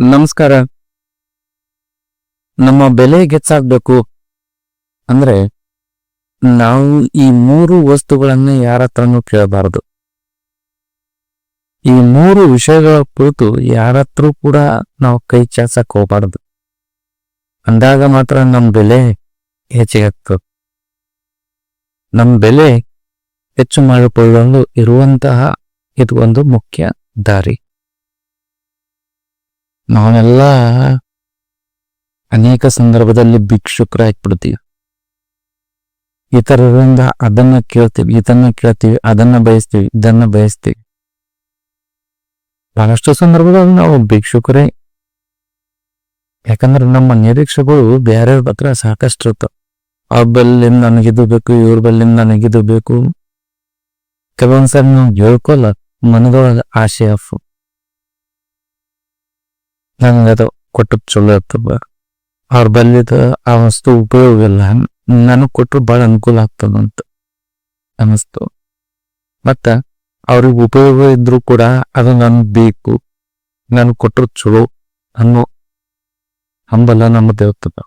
ನಮಸ್ಕಾರ. ನಮ್ಮ ಬೆಲೆ ಹೆಚ್ಚಾಗಬೇಕು ಅಂದ್ರೆ ನಾವು ಈ ಮೂರು ವಸ್ತುಗಳನ್ನು ಯಾರ ಹತ್ರನೂ ಕೇಳಬಾರದು. ಈ ಮೂರು ವಿಷಯಗಳ ಕುರಿತು ಯಾರ ಹತ್ರ ಕೂಡ ನಾವು ಕೈ ಚಾಚಕ್ ಹೋಗಬಾರದು. ಅಂದಾಗ ಮಾತ್ರ ನಮ್ಮ ಬೆಲೆ ಹೆಚ್ಚಿಗೆ ಆಗ್ತದೆ. ನಮ್ಮ ಬೆಲೆ ಹೆಚ್ಚು ಮಾಡಿಕೊಳ್ಳಲು ಇರುವಂತಹ ಇದು ಒಂದು ಮುಖ್ಯ ದಾರಿ. ನಾವೆಲ್ಲ ಅನೇಕ ಸಂದರ್ಭದಲ್ಲಿ ಭಿಕ್ಷುಕರಾಗ್ಬಿಡ್ತೀವಿ ಇತರರಿಂದ ಅದನ್ನ ಕೇಳ್ತೀವಿ, ಇದನ್ನ ಕೇಳ್ತೀವಿ, ಅದನ್ನ ಬಯಸ್ತೀವಿ, ಇದನ್ನ ಬಯಸ್ತೀವಿ. ಬಹಳಷ್ಟು ಸಂದರ್ಭದಲ್ಲಿ ನಾವು ಭಿಕ್ಷುಕರೇ. ಯಾಕಂದ್ರೆ ನಮ್ಮ ನಿರೀಕ್ಷೆಗಳು ಬೇರೆ ಹತ್ರ ಸಾಕಷ್ಟು ಇರ್ತಾವ. ಅವ್ರ ಬಲ್ಲಿಂದ ನನಗಿದು ಬೇಕು, ಇವ್ರ ಬಲ್ಲಿಂದ ನನಗಿದು ಬೇಕು. ಕೆಲವೊಂದ್ಸರಿ ನಾವು ಹೇಳ್ಕೊಲ್ಲ, ಮನದೊಳಗ ಆಸೆ ಅಫ್. ನಂಗದು ಕೊಟ್ಟು ಚಲೋ ಇರ್ತದ. ಅವ್ರ ಬಲ್ಲಿದ ಆ ವಸ್ತು ಉಪಯೋಗ ಇಲ್ಲ. ನನಗೆ ಕೊಟ್ರು ಭಾಳ ಅನುಕೂಲ ಆಗ್ತದಂತ ಅನಿಸ್ತು ಮತ್ತ ಅವ್ರಿಗೆ ಉಪಯೋಗ ಇದ್ದರೂ ಕೂಡ ಅದು ನನ್ಗೆ ಬೇಕು. ನಾನು ಕೊಟ್ಟರು ಚಲೋ ಅನ್ನೋ ಹಂಬಲ ನಮ್ಮ ದೇವತದ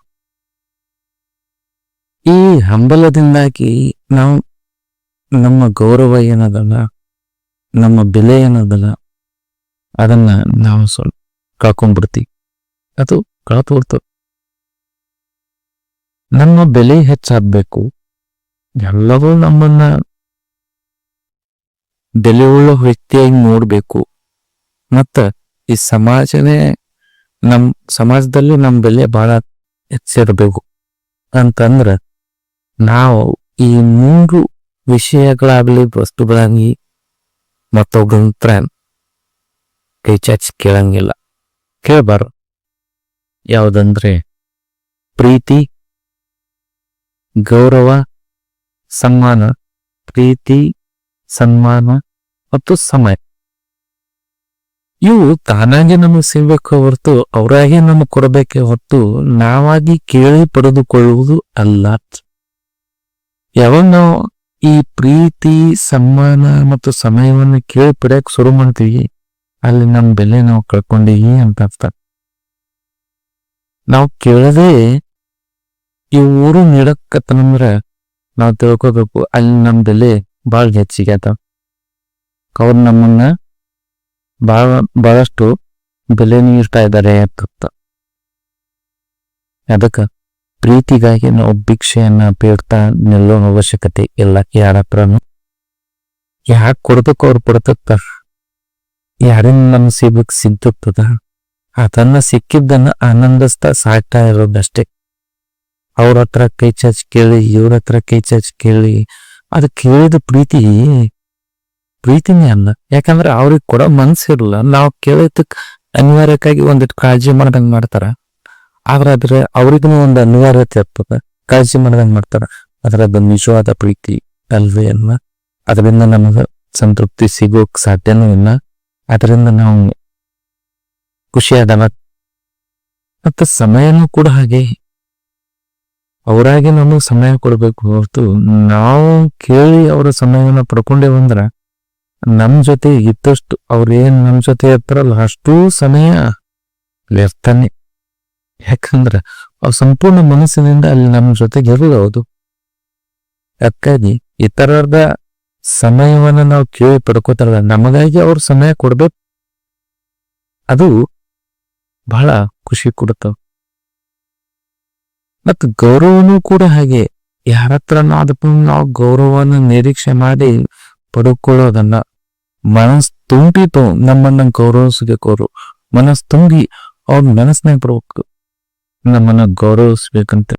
ಈ ಹಂಬಲದಿಂದಾಗಿ ನಾವು ನಮ್ಮ ಗೌರವ ಏನದಲ್ಲ, ನಮ್ಮ ಬೆಲೆ ಏನದಲ್ಲ, ಅದನ್ನ ನಾವು ಸ್ವಲ್ಪ ಕಳ್ಕೊಂಡ್ಬಿಡ್ತೀವಿ ಅದು ಕಳ್ತು ನಮ್ಮ ಬೆಲೆ ಹೆಚ್ಚಾಗಬೇಕು. ಎಲ್ಲರೂ ನಮ್ಮನ್ನ ಬೆಲೆ ಉಳ್ಳ ವ್ಯಕ್ತಿಯಾಗಿ ನೋಡಬೇಕು. ಮತ್ತ ಈ ಸಮಾಜನೇ ನಮ್ಮ ಸಮಾಜದಲ್ಲಿ ನಮ್ಮ ಬೆಲೆ ಬಹಳ ಹೆಚ್ಚಿರಬೇಕು. ಅಂತಂದ್ರ ನಾವು ಈ ಮೂರು ವಿಷಯಗಳಾಗ್ಲಿ ವಸ್ತುಗಳಾಗಿ ಮತ್ತೊಬ್ಬರ ಕೈ ಚಾಚಿ ಕೇಳಂಗಿಲ್ಲ. ಕೇಳಬಾರ್ದು ಯಾವುದಂದ್ರೆ ಪ್ರೀತಿ, ಗೌರವ, ಸನ್ಮಾನ, ಪ್ರೀತಿ, ಸನ್ಮಾನ ಮತ್ತು ಸಮಯ. ಇವು ತಾನಾಗಿ ನಮಗೆ ಸಿಗ್ಬೇಕು ಹೊರತು ಅವರಾಗಿ ನಮಗೆ ಕೊಡಬೇಕೆ ಹೊರತು ನಾವಾಗಿ ಕೇಳಿ ಪಡೆದುಕೊಳ್ಳುವುದು ಅಲ್ಲ. ಯಾವಾಗ ನಾವು ಈ ಪ್ರೀತಿ, ಸನ್ಮಾನ ಮತ್ತು ಸಮಯವನ್ನು ಕೇಳಿ ಪಡೆಯಕ್ಕೆ ಶುರು ಮಾಡ್ತೀವಿ ಅಲ್ಲಿ ನಮ್ಮ ಬೆಲೆ ನಾವು ಕಳ್ಕೊಂಡಿವಿ ಅಂತ ಅರ್ಥ. ನಾವು ಕೇಳದೆ ಈ ಊರು ನೀಡಕತ್ತನಂದ್ರ ನಾವು ತಿಳ್ಕೊಬೇಕು, ಅಲ್ಲಿ ನಮ್ಮ ಬೆಲೆ ಭಾಳ ಹೆಚ್ಚಿಗೆ ಆತ. ಅವ್ರು ನಮ್ಮನ್ನ ಭಾಳ ಬಹಳಷ್ಟು ಬೆಲೆ ನೀಡ್ತಾ ಇದ್ದಾರೆ ಅಂತ ಅದಕ್ಕ ಪ್ರೀತಿಗಾಗಿ ನಾವು ಭಿಕ್ಷೆಯನ್ನ ಬೇಡ್ತಾ ನಿಲ್ಲೋ ಅವಶ್ಯಕತೆ ಇಲ್ಲ, ಯಾರ ಹತ್ರನು. ಯಾಕೆ ಕೊಡ್ಬೇಕು ಅವ್ರು ಯಾರಿಂದ ನಮ್ ಸಿಗ್ಬೇಕು ಸಿಗ್ತದ ಅದನ್ನ ಸಿಕ್ಕಿದ್ದನ್ನ ಆನಂದಿಸ್ತಾ ಸಾಯ್ತಾ ಇರೋದಷ್ಟೇ. ಅವ್ರ ಹತ್ರ ಕೈ ಚಾಚ್ ಕೇಳಿ, ಇವ್ರ ಹತ್ರ ಕೈ ಚಾಚ್ ಕೇಳಿ, ಅದು ಕೇಳಿದ ಪ್ರೀತಿ ಪ್ರೀತಿನೇ ಅಲ್ಲ. ಯಾಕಂದ್ರೆ ಅವ್ರಿಗೆ ಕೊಡೋ ಮನ್ಸಿರಲ್ಲ ನಾವು ಕೇಳಿದ್ದಕ್ಕೆ ಅನಿವಾರ್ಯಕ್ಕಾಗಿ ಒಂದಿಟ್ಟು ಕಾಳಜಿ ಮಾಡ್ದಂಗ್ ಮಾಡ್ತಾರ. ಆದ್ರೆ ಅದ್ರ ಅವ್ರಿಗೂ ಒಂದು ಅನಿವಾರ್ಯತೆ ಇರ್ತದ. ಕಾಳಜಿ ಮಾಡ್ದಂಗ್ ಮಾಡ್ತಾರ. ಆದ್ರೆ ಅದು ನಿಜವಾದ ಪ್ರೀತಿ ಅಲ್ವೇ ಅಲ್ಲ. ಅದರಿಂದ ನಮಗೆ ಸಂತೃಪ್ತಿ ಸಿಗೋಕ್ ಸಾಧ್ಯನೂ ಇಲ್ಲ. ಅದರಿಂದ ನಾವು ಖುಷಿಯಾದ ಮತ್ತು ಸಮಯನೂ ಕೂಡ ಹಾಗೆ. ಅವರಾಗಿ ನಮಗೆ ಸಮಯ ಕೊಡಬೇಕು ಹೊರತು ನಾವು ಕೇಳಿ ಅವರ ಸಮಯವನ್ನ ಪಡ್ಕೊಂಡೇವಂದ್ರ ನಮ್ಮ ಜೊತೆ ಇದ್ದಷ್ಟು ಅವ್ರ ನಮ್ಮ ನಮ್ ಜೊತೆ ಇರ್ತಾರಲ್ಲ ಅಷ್ಟೂ ಸಮಯ ಇರ್ತಾನೆ ಯಾಕಂದ್ರ ಅವ್ರ ಸಂಪೂರ್ಣ ಮನಸ್ಸಿನಿಂದ ಅಲ್ಲಿ ನಮ್ಮ ಜೊತೆಗೆ ಇರಲ್ಲ ಹೌದು ಅದಕ್ಕಾಗಿ ಇತರರ ಸಮಯವನ್ನ ನಾವು ಕೇಳಿ ಪಡ್ಕೋತಾರಲ್ಲ, ನಮಗಾಗಿ ಅವ್ರ ಸಮಯ ಕೊಡ್ಬೇಕು. ಅದು ಬಹಳ ಖುಷಿ ಕೊಡುತ್ತ. ಮತ್ತು ಗೌರವನೂ ಕೂಡ ಹಾಗೆ. ಯಾರ ಹತ್ರ ನಾವು ಗೌರವವನ್ನು ನಿರೀಕ್ಷೆ ಮಾಡಿ ಪಡ್ಕೊಳ್ಳೋದನ್ನ. ಮನಸ್ ತುಂಬಿತು ನಮ್ಮನ್ನ ಅವರು. ಮನಸ್ ತುಂಬಿ ಅವ್ರ ಮನಸ್ನಾಗ ಬರ್ಬೇಕು. ನಮ್ಮನ್ನ ಗೌರವಿಸ್ಬೇಕಂತ.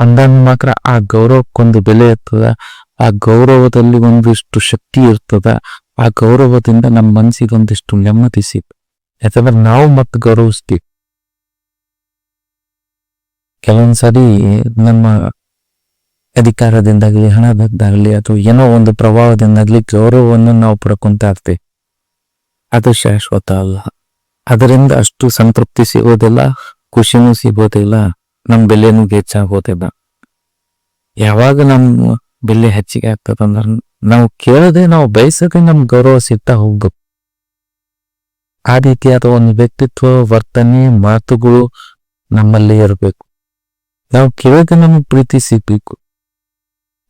ಅಂದಾಗ ಮಾತ್ರ ಆ ಗೌರವಕ್ಕೊಂದು ಬೆಲೆ ಇರ್ತದ. ಆ ಗೌರವದಲ್ಲಿ ಒಂದಿಷ್ಟು ಶಕ್ತಿ ಇರ್ತದ, ಆ ಗೌರವದಿಂದ ನಮ್ಮ ಮನಸ್ಸಿಗೆ ಒಂದಿಷ್ಟು ನೆಮ್ಮದಿ ಸಿಗ್ತದೆ. ಯಾಕಂದ್ರೆ ನಾವು ಮತ್ತೆ ಗೌರವಿಸ್ತೀವಿ. ಕೆಲವೊಂದ್ಸರಿ ನಮ್ಮ ಅಧಿಕಾರದಿಂದಾಗಲಿ, ಹಣದಿಂದಾಗ್ಲಿ, ಅಥವಾ ಏನೋ ಒಂದು ಪ್ರಭಾವದಿಂದಾಗ್ಲಿ ಗೌರವವನ್ನು ನಾವು ಪಡ್ಕೊಂತ ಇರ್ತೀವಿ ಅದು ಶಾಶ್ವತ ಅಲ್ಲ. ಅದರಿಂದ ಅಷ್ಟು ಸಂತೃಪ್ತಿ ಸಿಗೋದಿಲ್ಲ, ಖುಷಿನೂ ಸಿಗೋದಿಲ್ಲ, ನಮ್ಮ ಬೆಲೆನೂ ಹೆಚ್ಚಾಗೋದಿಲ್ಲ ಯಾವಾಗ ನಮ್ಮ ಬೆಲೆ ಹೆಚ್ಚಿಗೆ ಆಗ್ತದಂದ್ರ ನಾವು ಕೇಳದೆ ನಾವು ಬಯಸಕ್ಕೆ ನಮ್ ಗೌರವ ಸಿಗ್ತಾ ಹೋಗ್ಬೇಕು. ಆ ರೀತಿಯಾದ ಒಂದು ವ್ಯಕ್ತಿತ್ವ, ವರ್ತನೆ, ಮಾತುಗಳು ನಮ್ಮಲ್ಲಿ ಇರಬೇಕು. ನಾವು ಕೇಳಿದ ನಮಗೆ ಪ್ರೀತಿ ಸಿಗ್ಬೇಕು.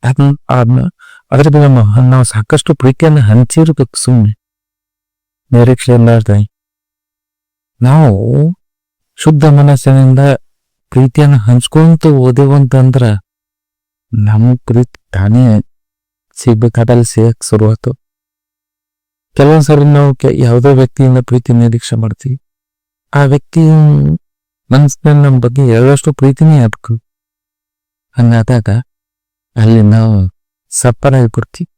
ಅದನ್ನ ಅದ್ರ ಬಗ್ಗೆ ನಾವು ಸಾಕಷ್ಟು ಪ್ರೀತಿಯನ್ನು ಹಂಚಿರ್ಬೇಕು ಸುಮ್ಮನೆ ನಿರೀಕ್ಷೆ ಇರ್ಲಾರ್ದೆ ನಾವು ಶುದ್ಧ ಮನಸ್ಸಿನಿಂದ ಪ್ರೀತಿಯನ್ನು ಹಂಚ್ಕೊಂತ ಓದೇವಂತಂದ್ರ ನಮ್ಮ ಪ್ರೀತಿ ತಾನೇ ಸಿಗ್ಬೇಕಾದಲ್ಲಿ ಸಿಗಕ್ ಕೆಲವೊಂದು ಕೆಲವೊಂದ್ಸರಿ ನಾವು ಯಾವುದೋ ವ್ಯಕ್ತಿಯಿಂದ ಪ್ರೀತಿ ನಿರೀಕ್ಷೆ ಮಾಡ್ತೀವಿ ಆ ವ್ಯಕ್ತಿ ಮನಸ್ಸಿನಲ್ಲಿ ನಮ್ಮ ಬಗ್ಗೆ ಎರಡಷ್ಟು ಪ್ರೀತಿನೇ ಆಗ್ಬೇಕು ಹಂಗಾದಾಗ ಅಲ್ಲಿ ನಾವು ಸಪ್ಪರ್ ಆಗಿಬಿಡ್ತೀವಿ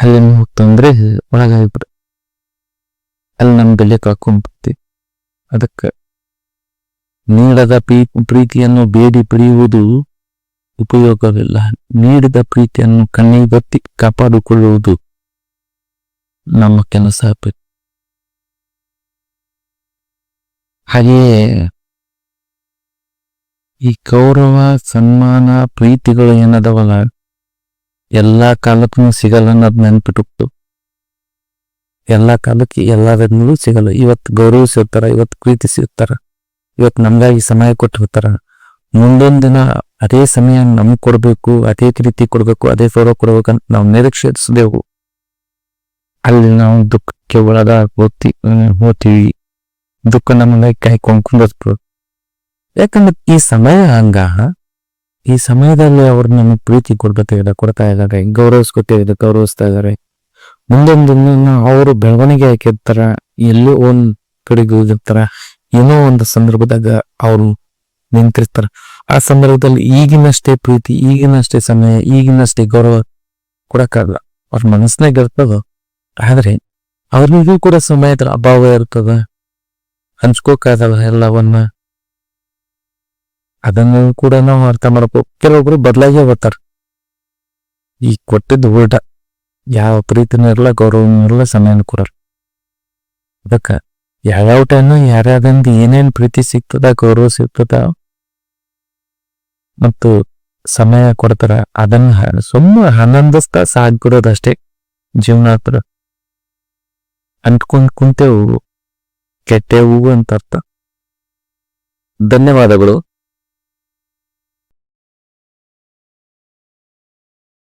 ಅಲ್ಲಿ ನಾವು ತೊಂದರೆ ಒಳಗಾಗಿಬಿಡ ಅಲ್ಲಿ ನಮ್ಮ ಬೆಲೆ ಕಾಕೊಂಡ್ಬಿಡ್ತೀವಿ ಅದಕ್ಕೆ ನೀಡದ ಪ್ರೀ ಪ್ರೀತಿಯನ್ನು ಬೇಡಿ ಪಡೆಯುವುದು ಉಪಯೋಗವಿಲ್ಲ. ನೀಡಿದ ಪ್ರೀತಿಯನ್ನು ಕಣ್ಣಿಗೊತ್ತಿ ಕಾಪಾಡಿಕೊಳ್ಳುವುದು ನಮ್ಮ ಕೆಲಸ ಹಾಗೆಯೇ ಈ ಗೌರವ, ಸನ್ಮಾನ, ಪ್ರೀತಿಗಳು ಏನದವಲ್ಲ, ಎಲ್ಲಾ ಕಾಲಕ್ಕೂ ಸಿಗಲ್ಲ ಅನ್ನೋದು ನೆನ್ಪಿಟ್ಟು ಎಲ್ಲಾ ಕಾಲಕ್ಕೆ ಎಲ್ಲದನ್ನೂ ಸಿಗಲ್ಲ. ಇವತ್ತು ಗೌರವಿಸಿರ್ತಾರ, ಇವತ್ತು ಪ್ರೀತಿಸಿರ್ತಾರ, ಇವತ್ತು ನಮಗಾಗಿ ಸಮಯ ಕೊಟ್ಟಿರ್ತಾರ. ಮುಂದೊಂದು ದಿನ ಅದೇ ಸಮಯ ನಮ್ಗೆ ಕೊಡಬೇಕು, ಅದೇ ರೀತಿ ಕೊಡಬೇಕು, ಅದೇ ಗೌರವ ಕೊಡಬೇಕಂತ ನಾವು ನಿರೀಕ್ಷಿಸಿದೆವು. ಅಲ್ಲಿ ನಾವು ದುಃಖಕ್ಕೆ ಒಳಗ ಹೋಗ್ತಿ, ಹೋಗ್ತೀವಿ. ದುಃಖ ನಮ್ಮನ್ನ ಕೈ ಕೊಂಡ್ಕೊಂಡಿರ್ತದೆ ಯಾಕಂದ್ರೆ ಈ ಸಮಯ ಹಂಗ, ಈ ಸಮಯದಲ್ಲಿ ಅವ್ರು ನಮಗೆ ಪ್ರೀತಿ ಕೊಡ್ಬೇಕಾಗಿದೆ ಕೊಡ್ತಾ ಇದಾರೆ ಗೌರವಿಸ್ಕೊತಿದ್ದಾರೆ ಗೌರವಿಸ್ತಾ ಇದ್ದಾರೆ. ಮುಂದೊಂದು ಅವರು ಬೆಳವಣಿಗೆ ಹಾಕಿರ್ತಾರ ಎಲ್ಲೋ ಒಂದ್ ಕಡೆಗೆ ಹೋಗಿರ್ತಾರ, ಏನೋ ಒಂದು ಸಂದರ್ಭದಾಗ ಅವರು ನಿಂತಿರ್ತಾರ. ಆ ಸಂದರ್ಭದಲ್ಲಿ ಈಗಿನಷ್ಟೇ ಪ್ರೀತಿ, ಈಗಿನಷ್ಟೇ ಸಮಯ, ಈಗಿನಷ್ಟೇ ಗೌರವ ಕೊಡಕ್ಕಾಗಲ್ಲ. ಅವ್ರ ಮನಸ್ನಾಗ ಇರ್ತದ ಆದ್ರೆ ಅವ್ರಿಗೂ ಕೂಡ ಸಮಯದ ಅಭಾವ ಇರ್ತದ. ಹಂಚ್ಕೋಕಾಗಲ್ಲ ಎಲ್ಲವನ್ನ. ಅದನ್ನು ಕೂಡ ನಾವು ಅರ್ಥ ಮಾಡ್ಕೋ ಕೆಲವೊಬ್ರು ಬದಲಾಗಿ ಬರ್ತಾರ ಈ ಕೊಟ್ಟಿದ್ದು ಉಲ್ಟ ಯಾವ ಪ್ರೀತಿನೂ ಇರಲ್ಲ, ಗೌರವನೂ ಇರಲ್ಲ, ಸಮಯನೂ ಕೊಡಲ್ಲ ಅದಕ್ಕ ಯಾವ್ಯಾವ ಟೈಮ್ ಯಾರ್ಯಾರಿಂದ ಏನೇನು ಪ್ರೀತಿ ಸಿಗ್ತದ, ಗೌರವ ಸಿಗ್ತದ ಮತ್ತು ಸಮಯ ಕೊಡ್ತಾರ. ಅದನ್ನ ಸುಮ್ಮ ಆನಂದಿಸ್ತಾ ಸಾಗ್ಬಿಡೋದಷ್ಟೇ ಜೀವನ ಹತ್ರ ಅಂಟ್ಕೊಂಡ್ ಕುಂತೆವು ಕೆಟ್ಟೆವು ಅಂತ ಅರ್ಥ. ಧನ್ಯವಾದಗಳು.